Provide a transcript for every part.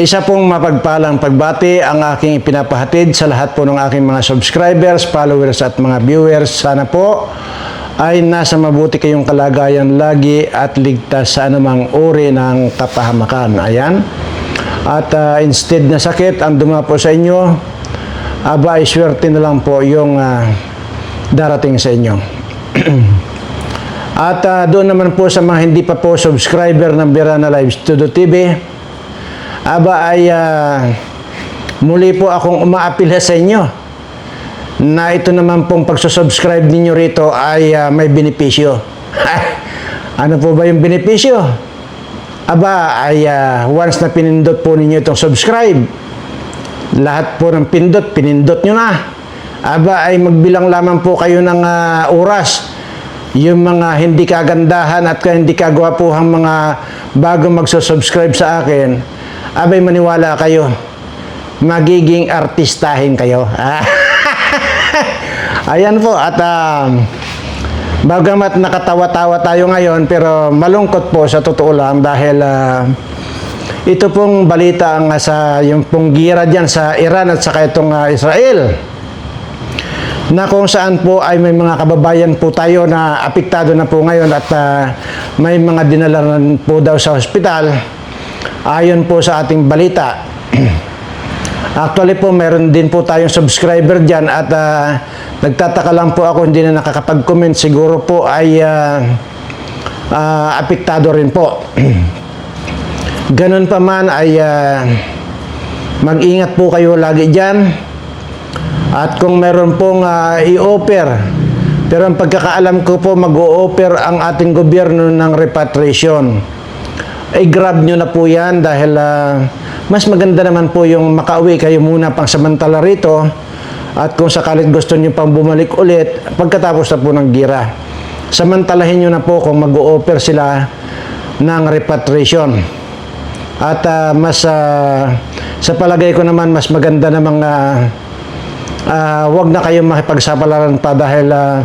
Isa pong mapagpalang pagbati ang aking ipinapahatid sa lahat po ng aking mga subscribers, followers at mga viewers. Sana po ay nasa mabuti kayong kalagayan lagi at ligtas sa anumang uri ng kapahamakan. Ayan. At ah, instead na sakit ang dumapo sa inyo, aba ay swerte na lang po yung ah, darating sa inyo. At ah, doon naman po sa mga hindi pa po subscriber ng Birana Live Studio TV, aba ay ah, muli po akong umaapila sa inyo na ito naman pong pagsusubscribe ninyo rito ay ah, may benepisyo. ano po ba yung benepisyo? Aba ay ah, once na pinindot po ninyo itong subscribe, lahat po ng pindot, pinindot nyo na. Aba ay magbilang lamang po kayo ng ah, oras. Yung mga hindi kagandahan at hindi kagwapuhang mga bago magsusubscribe sa akin, abay maniwala kayo. Magiging artistahin kayo. Ayan po at um, bagamat nakatawa-tawa tayo ngayon pero malungkot po sa totoo lang dahil ah, ito pong balita ang sa yung pong gira diyan sa Iran at saka itong ah, Israel na kung saan po ay may mga kababayan po tayo na apektado na po ngayon at ah, may mga dinala na po daw sa ospital ayon po sa ating balita Actually po, meron din po tayong subscriber dyan at ah, nagtataka lang po ako hindi na nakakapag-comment. Siguro po ay ah, ah, apektado rin po. Ganun pa man ay ah, mag-ingat po kayo lagi dyan. At kung meron pong ah, i-offer, pero ang pagkakaalam ko po mag-o-offer ang ating gobyerno ng repatriation. Ay grab nyo na po yan dahil ah, mas maganda naman po yung makauwi kayo muna pang samantala rito at kung sakalit gusto nyo pang bumalik ulit pagkatapos na po ng gira. Samantalahin nyo na po kung mag-o-offer sila ng repatriation. At ah, mas ah, sa palagay ko naman mas maganda na mga ah, wag na kayong makipagsapalaran pa dahil ah,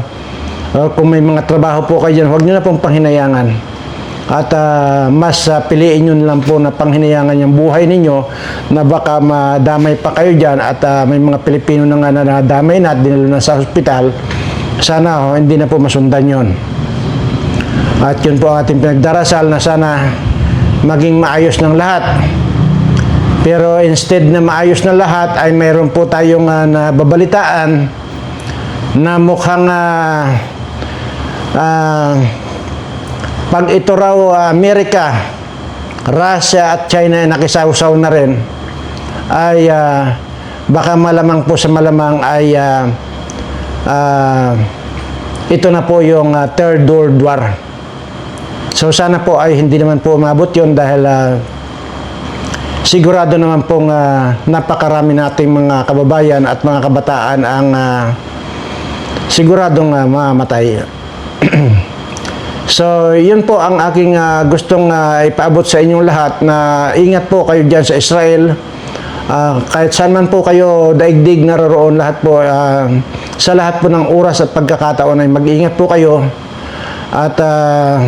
ah, kung may mga trabaho po kayo dyan, wag nyo na pong panghinayangan. At ah, mas ah, piliin nyo lang po na panghinayangan yung buhay ninyo na baka madamay pa kayo dyan at ah, may mga Pilipino na nga na nadamay na at dinalo na sa ospital. Sana oh, hindi na po masundan yon. At yun po ang ating pinagdarasal na sana maging maayos ng lahat. Pero instead na maayos na lahat ay mayroon po tayong uh, nababalitaan na mukhang ah, ah, pag ito raw ah, Amerika, Russia at China ay nakisawsaw na rin ay ah, baka malamang po sa malamang ay ah, ah, ito na po yung ah, third world war. So sana po ay hindi naman po umabot yun dahil ah, sigurado naman pong ah, napakarami nating mga kababayan at mga kabataan ang ah, siguradong ah, mamatay. so, yun po ang aking ah, gustong ah, ipaabot sa inyong lahat na ingat po kayo dyan sa Israel. Ah, kahit saan man po kayo daigdig naroroon lahat po ah, sa lahat po ng oras at pagkakataon ay mag-ingat po kayo. At ah,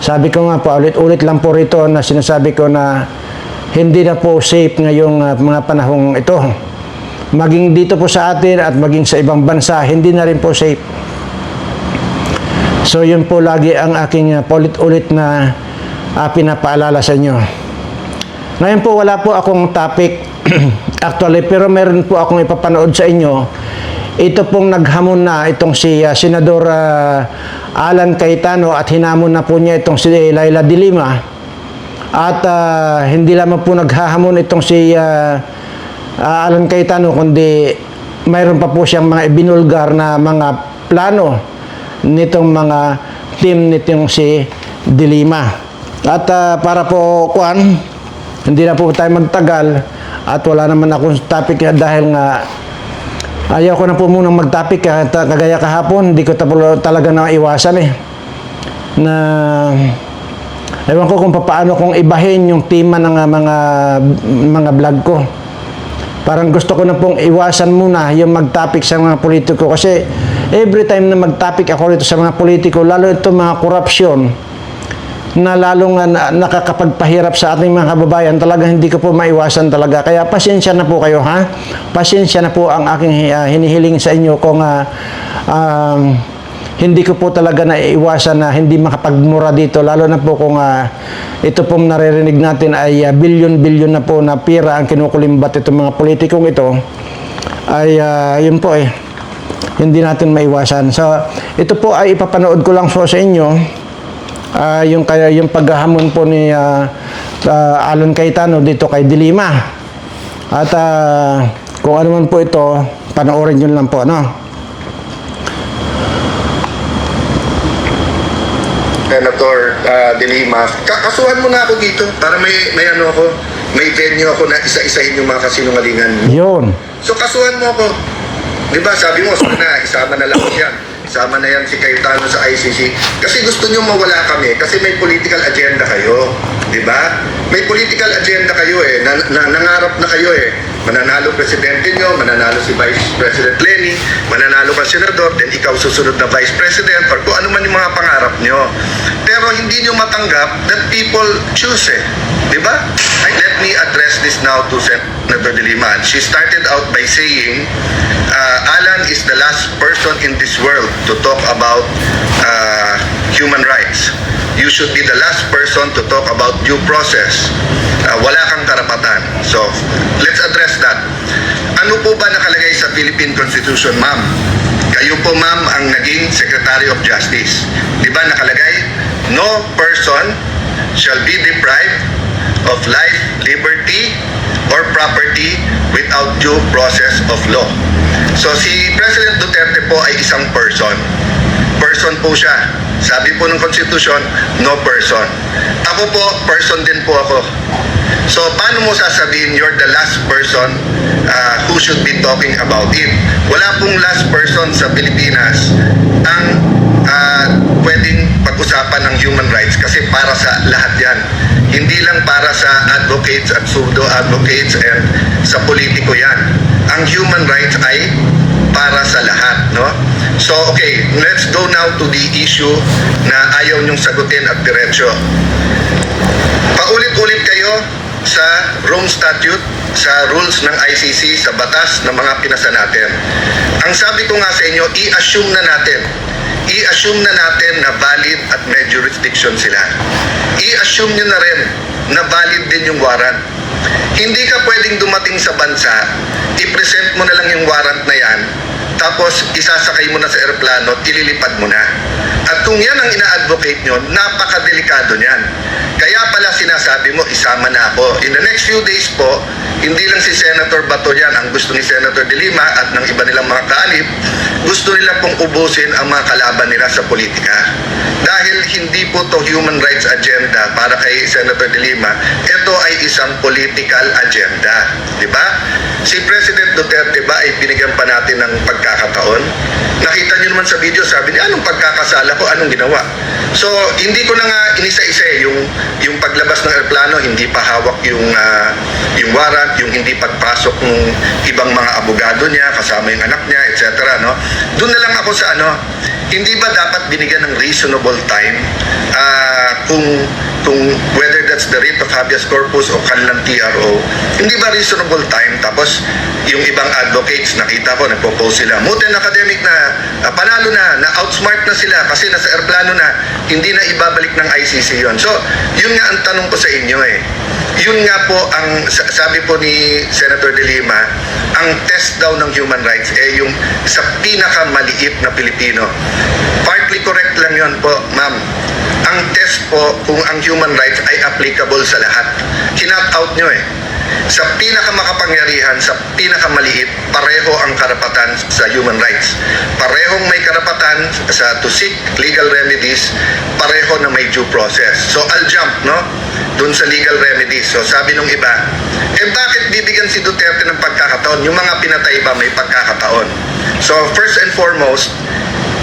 sabi ko nga po ulit-ulit lang po rito na sinasabi ko na hindi na po safe ngayong ah, mga panahong ito. Maging dito po sa atin at maging sa ibang bansa hindi na rin po safe so yun po lagi ang aking ah, paulit-ulit na ah, pinapaalala sa inyo ngayon po wala po akong topic actually pero meron po akong ipapanood sa inyo. Ito pong naghamon na itong si ah, Senador ah, Alan Cayetano at hinamon na po niya itong si Laila de Lima. At ah, hindi lamang po naghahamon itong si ah, ah, Alan Cayetano kundi mayroon pa po siyang mga ibinulgar na mga plano nitong mga team nitong si de Lima. At ah, para po kuan hindi na po tayo magtagal at wala naman akong topic dahil nga ayaw ko na po munang mag-topic ah, ta- kagaya kahapon hindi ko talaga na iwasan eh. Na ewan ko kung paano kong ibahin yung tema ng ah, mga mga vlog ko. Parang gusto ko na pong iwasan muna yung mag-topic sa mga politiko kasi every time na mag-topic ako rito sa mga politiko lalo ito mga korupsyon na lalong na, nakakapagpahirap sa ating mga kababayan, talagang hindi ko po maiwasan talaga. Kaya pasensya na po kayo ha. Pasensya na po ang aking ah, hinihiling sa inyo kung ah, um, hindi ko po talaga naiiwasan na hindi makapagmura dito lalo na po kung ah, ito pong naririnig natin ay ah, bilyon-bilyon na po na pira ang kinukulimbat itong mga politikong ito ay ah, yun po eh hindi natin maiwasan. So ito po ay ipapanood ko lang po sa inyo ah, yung kaya yung paghahamon po ni ah, ah, Alon Cayetano dito kay Dilima. At ah, kung ano man po ito panoorin nyo lang po no? Senator uh, De Lima, kakasuhan mo na ako dito para may, may ano ako, may venue ako na isa-isahin yung mga kasinungalingan yun. So kasuhan mo ako. Di ba sabi mo, sige na, isama na lang yan. Isama na yan si Cayetano sa ICC. Kasi gusto nyo mawala kami kasi may political agenda kayo. Di ba? May political agenda kayo eh. Na, na, nangarap na kayo eh. Mananalo presidente nyo, mananalo si Vice President Lenny, mananalo ka senador, then ikaw susunod na Vice President or kung ano man yung mga pangarap nyo. Pero hindi nyo matanggap that people choose eh. Di ba? Ay, Let me address this now to Senator De Lima. She started out by saying, uh, Alan is the last person in this world to talk about uh, human rights. You should be the last person to talk about due process. Uh, wala kang karapatan. So, let's address that. Ano po ba nakalagay sa Philippine Constitution, ma'am? Kayo po, ma'am, ang naging Secretary of Justice. Di ba nakalagay? No person shall be deprived of life, liberty, or property without due process of law. So si President Duterte po ay isang person. Person po siya. Sabi po ng Constitution, no person. Ako po, person din po ako. So paano mo sasabihin you're the last person uh, who should be talking about it? Wala pong last person sa Pilipinas ang uh, pwedeng pag-usapan ng human rights kasi para sa lahat yan. Hindi lang para sa advocates at pseudo-advocates and sa politiko yan. Ang human rights ay para sa lahat, no? So, okay, let's go now to the issue na ayaw niyong sagutin at diretsyo. Paulit-ulit kayo sa Rome Statute, sa rules ng ICC, sa batas ng mga pinasa natin. Ang sabi ko nga sa inyo, i-assume na natin i-assume na natin na valid at may jurisdiction sila. I-assume nyo na rin na valid din yung warrant. Hindi ka pwedeng dumating sa bansa, i-present mo na lang yung warrant na yan, tapos isasakay mo na sa aeroplano ililipad mo na. At kung yan ang ina-advocate nyo, napakadelikado niyan. Kaya pala sinasabi mo, isama na ako. In the next few days po, hindi lang si Senator Bato yan ang gusto ni Senator De Lima at ng iba nilang mga kaalip, gusto nila pong ubusin ang mga kalaban nila sa politika. Dahil hindi po to human rights agenda para kay Senator De Lima, ito ay isang political agenda. Di ba? Si President Duterte ba ay binigyan pa natin ng pagkakataon? Nakita niyo naman sa video, sabi niya, anong pagkakasala ko, anong ginawa? So, hindi ko na nga inisa-isa eh, yung, yung paglabas ng aeroplano, hindi pa hawak yung, ah, yung warrant, yung hindi pagpasok ng ibang mga abogado niya, kasama yung anak niya, etc. No? Doon na lang ako sa ano, hindi ba dapat binigyan ng reasonable time ah, kung kung whether that's the writ of habeas corpus o kanilang TRO, hindi ba reasonable time? Tapos, yung ibang advocates, nakita ko, nagpo-post sila, Muten academic na, ah, panalo na, na outsmart na sila kasi nasa airplano na, hindi na ibabalik ng ICC yon So, yun nga ang tanong ko sa inyo eh. Yun nga po ang sa- sabi po ni Senator De Lima, ang test daw ng human rights eh yung sa pinakamaliit na Pilipino. Partly correct lang yon po, ma'am. Ang test po kung ang human rights ay applicable sa lahat. Kinat out nyo eh. Sa pinakamakapangyarihan, sa pinakamaliit, pareho ang karapatan sa human rights. Parehong may karapatan sa to seek legal remedies, pareho na may due process. So I'll jump, no? Doon sa legal remedies. So sabi nung iba, eh bakit bibigyan si Duterte ng pagkakataon? Yung mga pinatay ba may pagkakataon? So first and foremost,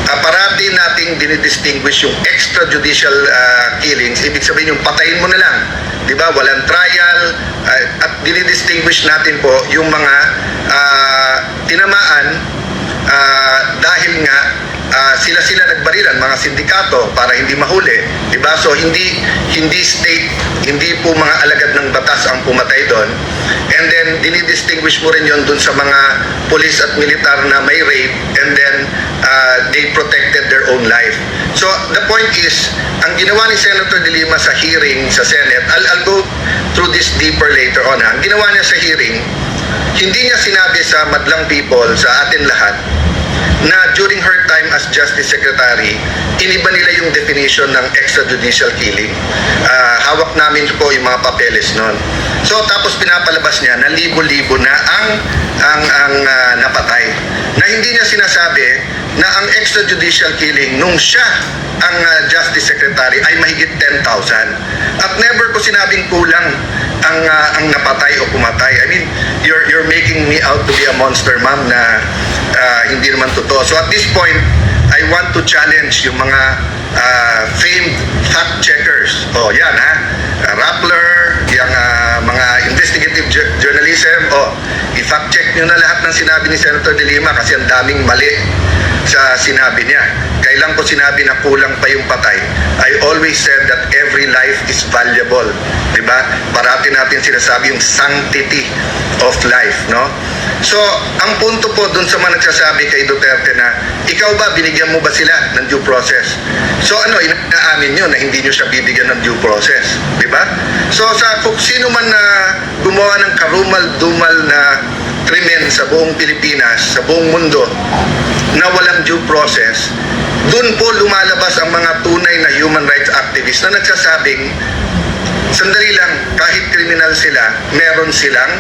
uh, parati nating dinidistinguish yung extrajudicial uh, killings. Ibig sabihin yung patayin mo na lang. Di ba? Walang trial. uh, at dinidistinguish natin po yung mga uh, tinamaan uh, dahil nga uh, sila-sila nagbarilan, mga sindikato, para hindi mahuli. Di ba? So hindi hindi state, hindi po mga alagad ng batas ang pumatay doon. And then dinidistinguish mo rin yon doon sa mga police at militar na may rape and then uh, they protected their own life. So the point is, ang ginawa ni Senator De Lima sa hearing sa Senate, I'll, I'll go through this deeper later on. Ha? Ang ginawa niya sa hearing, hindi niya sinabi sa madlang people, sa atin lahat, na during her time as Justice Secretary, iniba nila yung definition ng extrajudicial killing. Ah, hawak namin po yung mga papeles noon. So tapos pinapalabas niya na libo-libo na ang ang ang ah, napatay. Na hindi niya sinasabi na ang extrajudicial killing nung siya ang ah, Justice Secretary ay mahigit 10,000. At never ko sinabing kulang ang ah, ang napatay o pumatay. I mean, you're you're making me out to be a monster ma'am na ah, hindi naman totoo. So at this point, I want to challenge yung mga ah, famed fact checkers. Oh, yan ha. Uh, Rappler, yung ah, mga investigative ju- journalism. Oh, i-fact check nyo na lahat ng sinabi ni Senator De Lima kasi ang daming mali sa sinabi niya. Kailan ko sinabi na kulang pa yung patay, I always said that every life is valuable. Di ba? Parati natin sinasabi yung sanctity of life, no? So, ang punto po dun sa mga nagsasabi kay Duterte na, ikaw ba, binigyan mo ba sila ng due process? So ano, inaamin nyo na hindi nyo siya bibigyan ng due process. Di ba? So sa kung sino man na gumawa ng karumal-dumal na krimen sa buong Pilipinas, sa buong mundo, na walang due process, dun po lumalabas ang mga tunay na human rights activists na nagsasabing, sandali lang, kahit kriminal sila, meron silang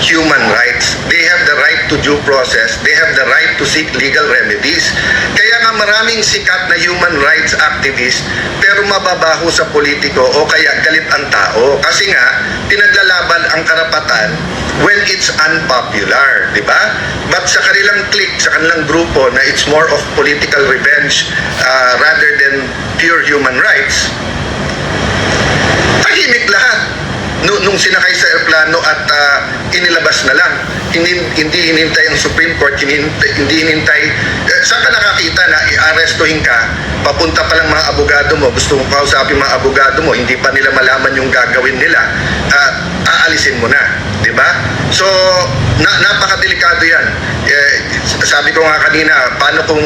human rights. They have the right to due process. They have the right to seek legal remedies. Kaya nga maraming sikat na human rights activists pero mababaho sa politiko o kaya galit ang tao. Kasi nga, pinaglalaban ang karapatan when it's unpopular, di ba? But sa kanilang clique, sa kanilang grupo na it's more of political revenge uh, rather than pure human rights, tahimik nung, nung sinakay sa aeroplano at ah, inilabas na lang. Hindi, hindi hinintay ang Supreme Court, hindi, hindi hinintay. Eh, saan ka nakakita na i-arrestuhin ka, papunta pa lang mga abogado mo, gusto mo kausapin mga abogado mo, hindi pa nila malaman yung gagawin nila, ah, aalisin mo na. Di ba? So, na, napakadelikado yan. Eh, sabi ko nga kanina, paano kung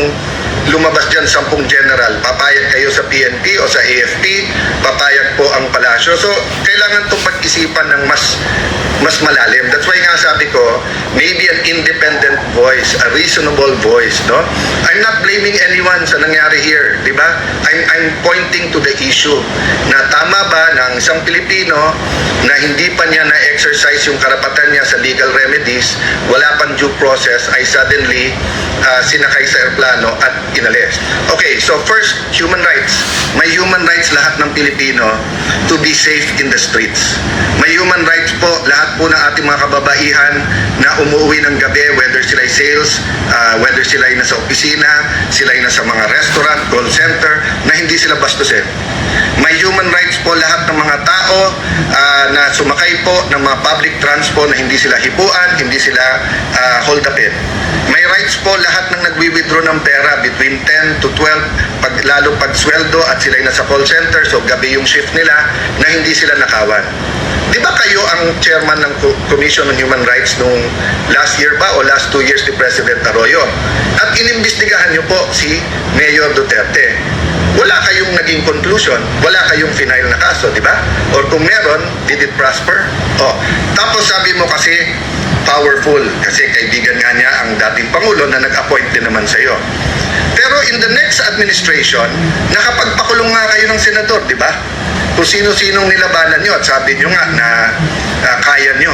lumabas dyan sampung general, papayag kayo sa PNP o sa AFP, papayag po ang palasyo. So, kailangan itong pag-isipan ng mas mas malalim. That's why nga sabi ko, maybe an independent voice, a reasonable voice, no? I'm not blaming anyone sa nangyari here, di ba? I'm, I'm pointing to the issue na tama ba ng isang Pilipino na hindi pa niya na-exercise yung karapatan niya sa legal remedies, wala pang due process, ay suddenly uh, sinakay sa aeroplano at inalis. Okay, so first, human rights. May human rights lahat ng Pilipino to be safe in the streets. May human rights po lahat po ng ating mga kababaihan na umuwi ng gabi, whether sila ay sales, uh, whether sila ay nasa opisina, sila ay nasa mga restaurant, call center, na hindi sila bastusin. May human rights po lahat ng mga tao ah, na sumakay po ng mga public transport na hindi sila hipuan, hindi sila uh, hold upin. May rights po lahat ng nagwi-withdraw ng pera between 10 to 12, pag, lalo pag sweldo at sila ay nasa call center, so gabi yung shift nila, na hindi sila nakawan. Di ba kayo ang chairman ng Co- Commission on Human Rights nung last year ba o last two years ni President Arroyo? At inimbestigahan niyo po si Mayor Duterte. Wala kayong naging conclusion, wala kayong final na kaso, di ba? Or kung meron, did it prosper? Oh, tapos sabi mo kasi powerful kasi kaibigan nga niya ang dating Pangulo na nag-appoint din naman sa iyo. Pero in the next administration, nakapagpakulong nga kayo ng senador, di ba? Kung sino-sinong nilabanan nyo at sabi nyo nga na ah, kaya nyo.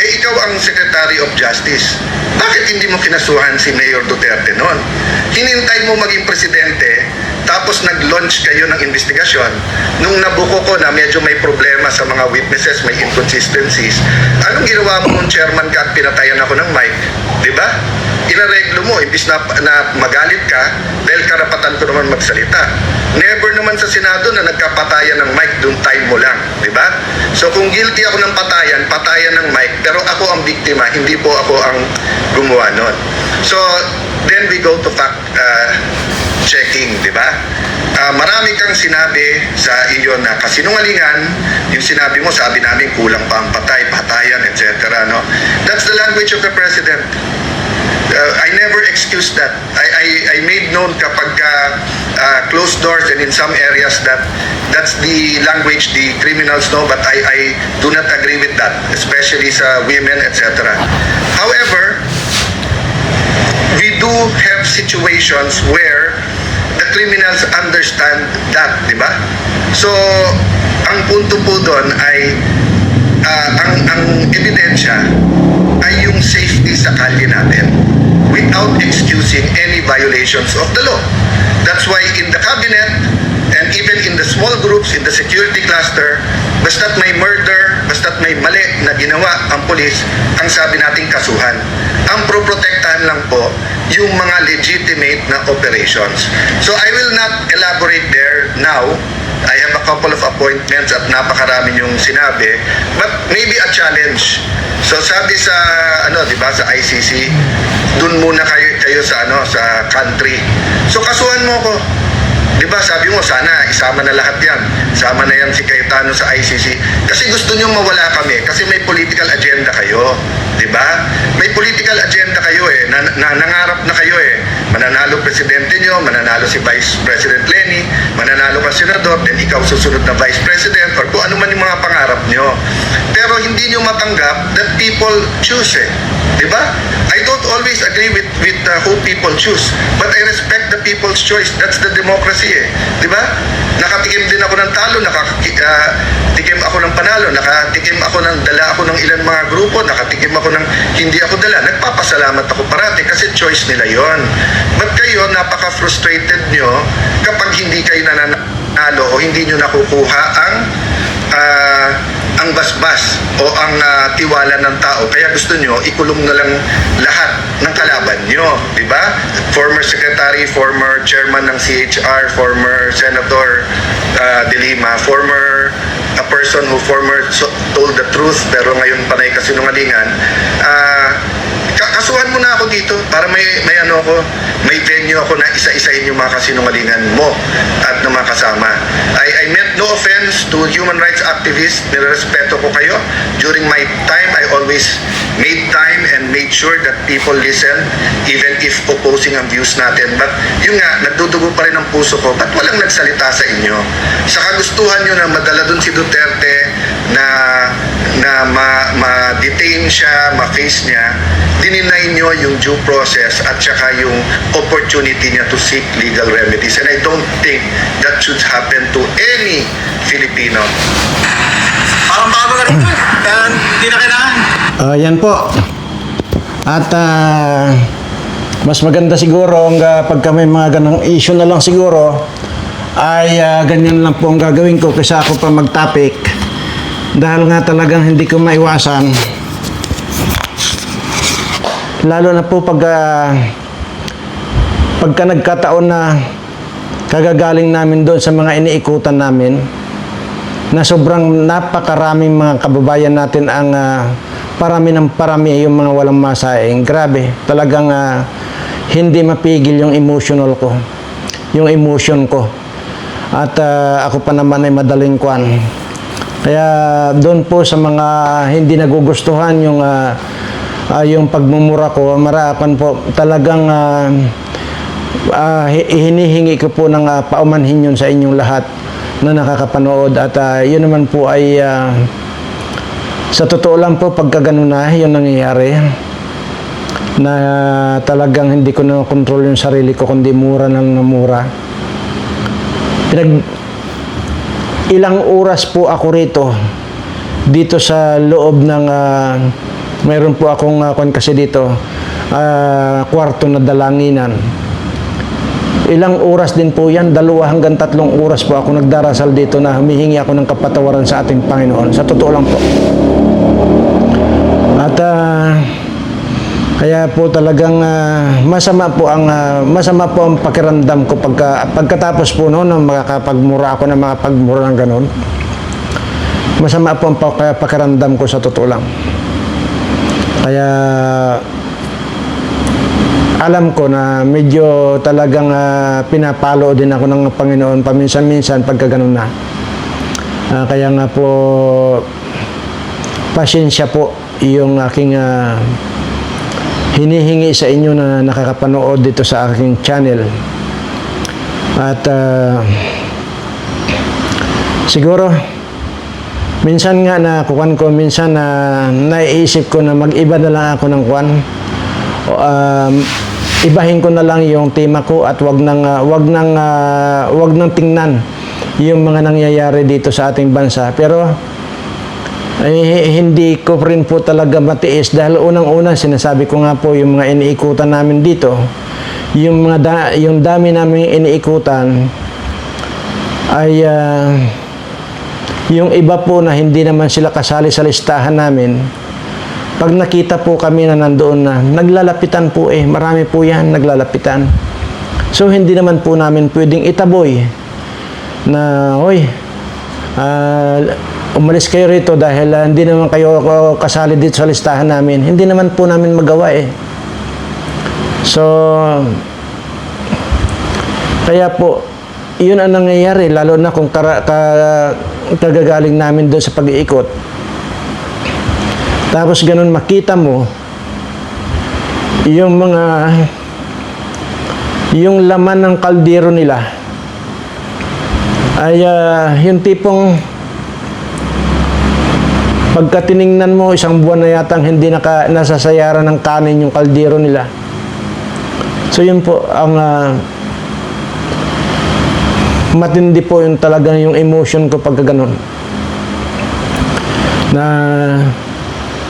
Eh ikaw ang Secretary of Justice. Bakit hindi mo kinasuhan si Mayor Duterte noon? Hinintay mo maging presidente tapos nag-launch kayo ng investigasyon. Nung nabuko ko na medyo may problema sa mga witnesses, may inconsistencies, anong ginawa mo nung chairman ka at pinatayan ako ng mic? Di ba? Inareglo mo, imbis na, na magalit ka, dahil karapatan ko naman magsalita. Never naman sa Senado na nagkapatayan ng mic, doon time mo lang. Di ba? So kung guilty ako ng patayan, patayan ng mic, pero ako ang biktima, hindi po ako ang gumawa nun. So, then we go to fact uh, checking, di ba? Ah, marami kang sinabi sa iyo na kasinungalingan, yung sinabi mo, sabi namin kulang pa ang patay, patayan, etc. No? That's the language of the President. Uh, I never excuse that. I, I, I made known kapag uh, uh, closed doors and in some areas that that's the language the criminals know but I, I do not agree with that, especially sa women, etc. However, we do have situations where criminals understand that, di ba? So, ang punto po doon ay ah, ang, ang ebidensya ay yung safety sa kalye natin without excusing any violations of the law. That's why in the cabinet and even in the small groups in the security cluster, basta't may murder, basta't may mali na ginawa ang polis, ang sabi nating kasuhan. Ang proprotektahan lang po yung mga legitimate na operations. So I will not elaborate there now. I have a couple of appointments at napakarami yung sinabi, but maybe a challenge. So sabi sa ano, 'di ba, sa ICC, dun muna kayo kayo sa ano, sa country. So kasuhan mo ko. 'Di ba? Sabi mo sana isama na lahat 'yan. Sama na 'yan si Cayetano sa ICC kasi gusto niyo mawala kami kasi may political agenda kayo. 'Di ba? May political agenda kayo eh. Na, na- nangarap na kayo eh. Mananalo presidente niyo, mananalo si Vice President Lenny, mananalo ka senador, then ikaw susunod na Vice President or kung ano man yung mga pangarap niyo. Pero hindi niyo matanggap that people choose eh. 'Di ba? I don't always agree with with uh, who people choose, but I respect the people's choice. That's the democracy eh. 'Di ba? Nakatikim din ako ng talo, nakatikim ako ng panalo, nakatikim ako ng dala ako ng ilan mga grupo, nakatikim ako ng hindi ako dala. Nagpapasalamat ako parati kasi choice nila 'yon. But kayo napaka-frustrated nyo kapag hindi kayo nananalo o hindi nyo nakukuha ang ah, ang basbas o ang ah, tiwala ng tao. Kaya gusto nyo, ikulong na lang lahat ng kalaban nyo. Di ba? Former Secretary, former Chairman ng CHR, former Senator ah, De former a person who former so- told the truth pero ngayon panay kasinungalingan. Ka- kasuhan mo na ako dito para may may ano ako, may venue ako na isa-isahin yung mga kasinungalingan mo at ng mga kasama. I, I no offense to human rights activists. Nirespeto ko kayo. During my time, I always made time and made sure that people listen even if opposing ang views natin. But yun nga, nagdudugo pa rin ang puso ko. Ba't walang nagsalita sa inyo? Sa kagustuhan nyo na madala dun si Duterte na na ma- ma-detain siya, ma-face niya, dininay nyo yung due process at saka yung opportunity niya to seek legal remedies. And I don't think that should happen to any Filipino. Parang bago na rin ito. Kaya hindi na kailangan. Ah, yan po. At ah, mas maganda siguro ang ah, pagka may mga ganang issue na lang siguro ay ah, ganyan lang po ang gagawin ko kaysa ako pa mag-topic dahil nga talagang hindi ko maiwasan lalo na po pag ah, pagka nagkataon na kagagaling namin doon sa mga iniikutan namin na sobrang napakaraming mga kababayan natin ang ah, parami ng parami yung mga walang masaing. Grabe, talagang ah, hindi mapigil yung emotional ko, yung emotion ko. At ah, ako pa naman ay madaling kwan. Kaya doon po sa mga hindi nagugustuhan yung ah, ah, yung pagmumura ko, marapan po talagang ah, hi- hinihingi ko po ng ah, paumanhin yun sa inyong lahat na nakakapanood. At ah, yun naman po ay ah, sa totoo lang po pagka ganun na yun nangyayari na talagang hindi ko na control yung sarili ko kundi mura lang na mura pinag ilang oras po ako rito dito sa loob ng ah, mayroon po akong uh, kasi dito ah, kwarto na dalanginan Ilang oras din po yan, dalawa hanggang tatlong oras po ako nagdarasal dito na humihingi ako ng kapatawaran sa ating Panginoon. Sa totoo lang po. At ah, kaya po talagang ah, masama po ang ah, masama po ang pakiramdam ko pagka, pagkatapos po no, nang makakapagmura ako ng mga pagmura ng ganun. Masama po ang pak- pakiramdam ko sa totoo lang. Kaya alam ko na medyo talagang ah, pinapalo din ako ng Panginoon paminsan-minsan pagka ganun na. Ah, kaya nga po, pasensya po yung aking ah, hinihingi sa inyo na nakakapanood dito sa aking channel. At ah, siguro, minsan nga na kukan ko, minsan na naiisip ko na mag-iba na lang ako ng kuwan. O, um, ibahin ko na lang yung tema ko at wag nang ah, wag nang ah, wag nang tingnan yung mga nangyayari dito sa ating bansa. Pero eh, hindi ko rin po talaga matiis dahil unang-una sinasabi ko nga po yung mga iniikutan namin dito. Yung mga da- yung dami namin iniikutan ay ah, yung iba po na hindi naman sila kasali sa listahan namin pag nakita po kami na nandoon na naglalapitan po eh. Marami po yan naglalapitan. So hindi naman po namin pwedeng itaboy na oy ah, umalis kayo rito dahil ah, hindi naman kayo kasali dito sa listahan namin. Hindi naman po namin magawa eh. So kaya po yun ang nangyayari lalo na kung kara, ka, kagagaling namin doon sa pag-iikot. Tapos ganun makita mo yung mga yung laman ng kaldero nila ay ah, yung tipong pagka tiningnan mo isang buwan na yatang hindi naka, nasasayaran ng kanin yung kaldero nila. So yun po ang ah, matindi po yung talaga yung emotion ko pagka ganun. Na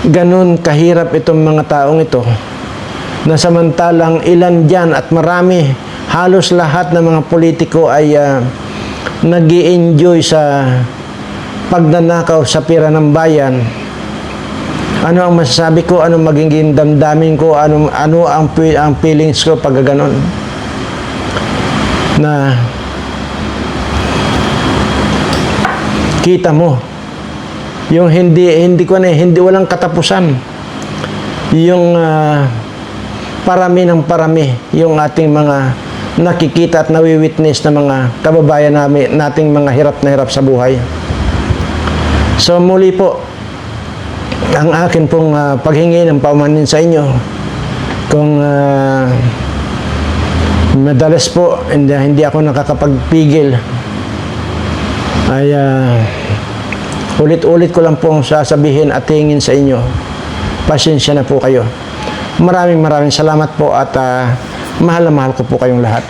ganun kahirap itong mga taong ito na samantalang ilan dyan at marami halos lahat ng mga politiko ay uh, nag enjoy sa pagnanakaw sa pira ng bayan ano ang masasabi ko? Ano magiging damdamin ko? Ano ano ang ang feelings ko pag ganon? Na kita mo yung hindi hindi ko na hindi walang katapusan. Yung ah, parami ng parami yung ating mga nakikita at nawi-witness na mga kababayan namin nating mga hirap na hirap sa buhay so muli po ang akin pong ah, paghingi ng paumanin sa inyo kung ah, madalas po hindi, hindi ako nakakapagpigil ay ah, ulit-ulit ko lang pong sasabihin at tingin sa inyo. Pasensya na po kayo. Maraming maraming salamat po at ah, mahal na mahal ko po kayong lahat.